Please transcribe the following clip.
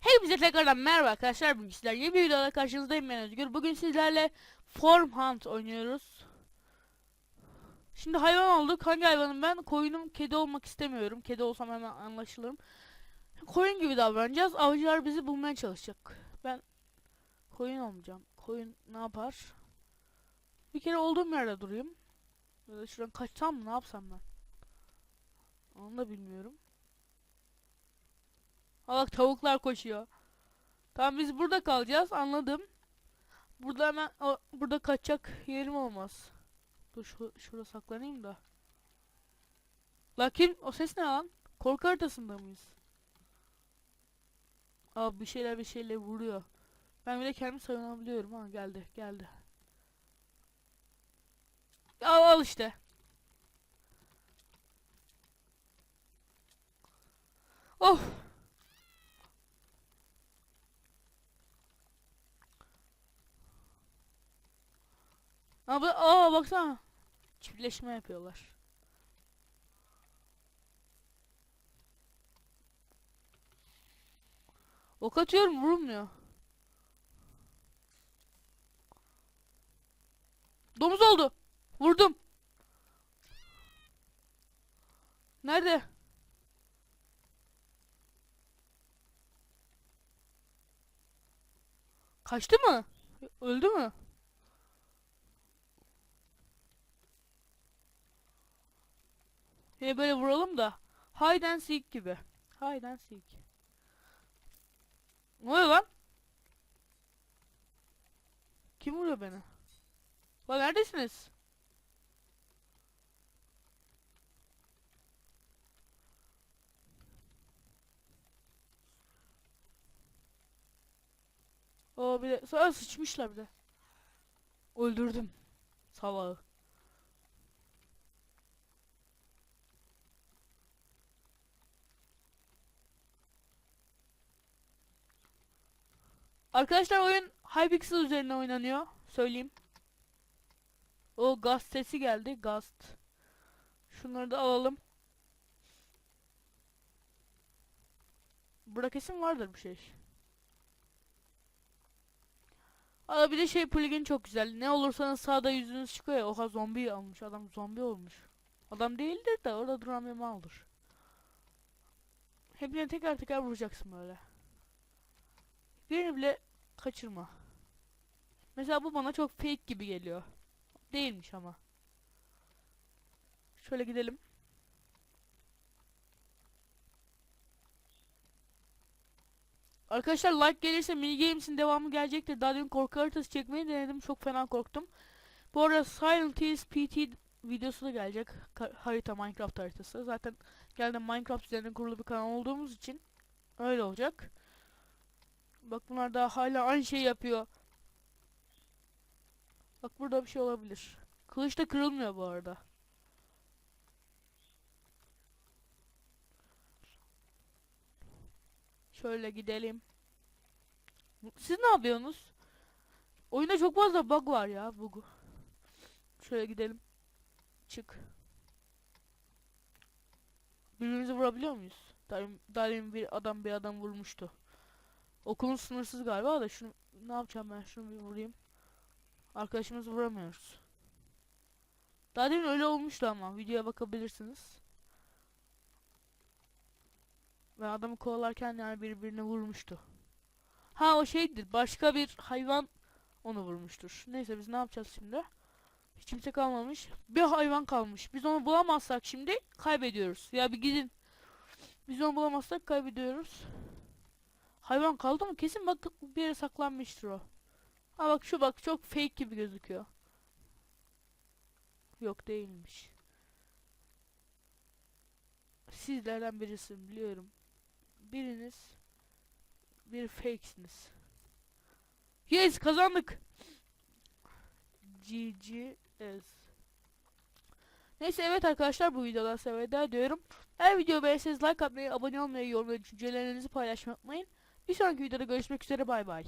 Hepinize tekrardan merhaba arkadaşlar. Sizlerle yeni bir videoda karşınızdayım ben Özgür. Bugün sizlerle Form Hunt oynuyoruz. Şimdi hayvan olduk. Hangi hayvanım ben? Koyunum kedi olmak istemiyorum. Kedi olsam hemen anlaşılırım. Koyun gibi davranacağız. Avcılar bizi bulmaya çalışacak. Ben koyun olmayacağım. Koyun ne yapar? Bir kere olduğum yerde durayım. Ya da şuradan kaçsam mı? Ne yapsam ben? Onu da bilmiyorum. Ha bak tavuklar koşuyor. Tamam biz burada kalacağız anladım. Burada hemen o, burada kaçacak yerim olmaz. Dur şu, şurada saklanayım da. La kim? O ses ne lan? Korku haritasında mıyız? Aa bir şeyler bir şeyler vuruyor. Ben bile kendimi savunabiliyorum ha geldi geldi. Al al işte. Of. Abi aa baksana. Çiftleşme yapıyorlar. Ok atıyorum vurulmuyor. Domuz oldu. Vurdum. Nerede? Kaçtı mı? Öldü mü? Yine böyle vuralım da. Hide and seek gibi. Hide and seek. Ne oluyor lan? Kim vuruyor beni? Lan neredesiniz? O bir de sonra sıçmışlar bir de. Öldürdüm. Salağı. Arkadaşlar oyun Hypixel üzerine oynanıyor. Söyleyeyim. O gaz sesi geldi. Gast. Şunları da alalım. Burada kesin vardır bir şey. Aa bir de şey plugin çok güzel. Ne olursanız sağda yüzünüz çıkıyor ya. Oha zombi almış. Adam zombi olmuş. Adam değildir de orada duran bir maldır. Hepine teker teker vuracaksın böyle. Birini bile kaçırma. Mesela bu bana çok fake gibi geliyor. Değilmiş ama. Şöyle gidelim. Arkadaşlar like gelirse mini games'in devamı gelecektir. Daha demin korku haritası çekmeyi denedim. Çok fena korktum. Bu arada Silent Hills PT videosu da gelecek. Harita Minecraft haritası. Zaten geldi Minecraft üzerine kurulu bir kanal olduğumuz için öyle olacak. Bak bunlar daha hala aynı şey yapıyor. Bak burada bir şey olabilir. Kılıç da kırılmıyor bu arada. Şöyle gidelim. Siz ne yapıyorsunuz? Oyunda çok fazla bug var ya bug. Şöyle gidelim. Çık. Birbirimizi vurabiliyor muyuz? Daim, daim bir adam bir adam vurmuştu. Okulun sınırsız galiba da şunu ne yapacağım ben şunu bir vurayım. Arkadaşımızı vuramıyoruz. Daha demin öyle olmuştu ama videoya bakabilirsiniz. Ve adamı kovalarken yani birbirine vurmuştu. Ha o şeydir başka bir hayvan onu vurmuştur. Neyse biz ne yapacağız şimdi? Hiç kimse kalmamış. Bir hayvan kalmış. Biz onu bulamazsak şimdi kaybediyoruz. Ya bir gidin. Biz onu bulamazsak kaybediyoruz. Hayvan kaldı mı? Kesin bak bir yere saklanmıştır o. Ha bak şu bak çok fake gibi gözüküyor. Yok değilmiş. Sizlerden birisin biliyorum. Biriniz bir fakesiniz. Yes kazandık. GGS. Neyse evet arkadaşlar bu videodan size veda ediyorum. Eğer videoyu beğenirseniz like atmayı, abone olmayı, yorum ve düşüncelerinizi paylaşmayı unutmayın. Bir sonraki videoda görüşmek üzere bay bay.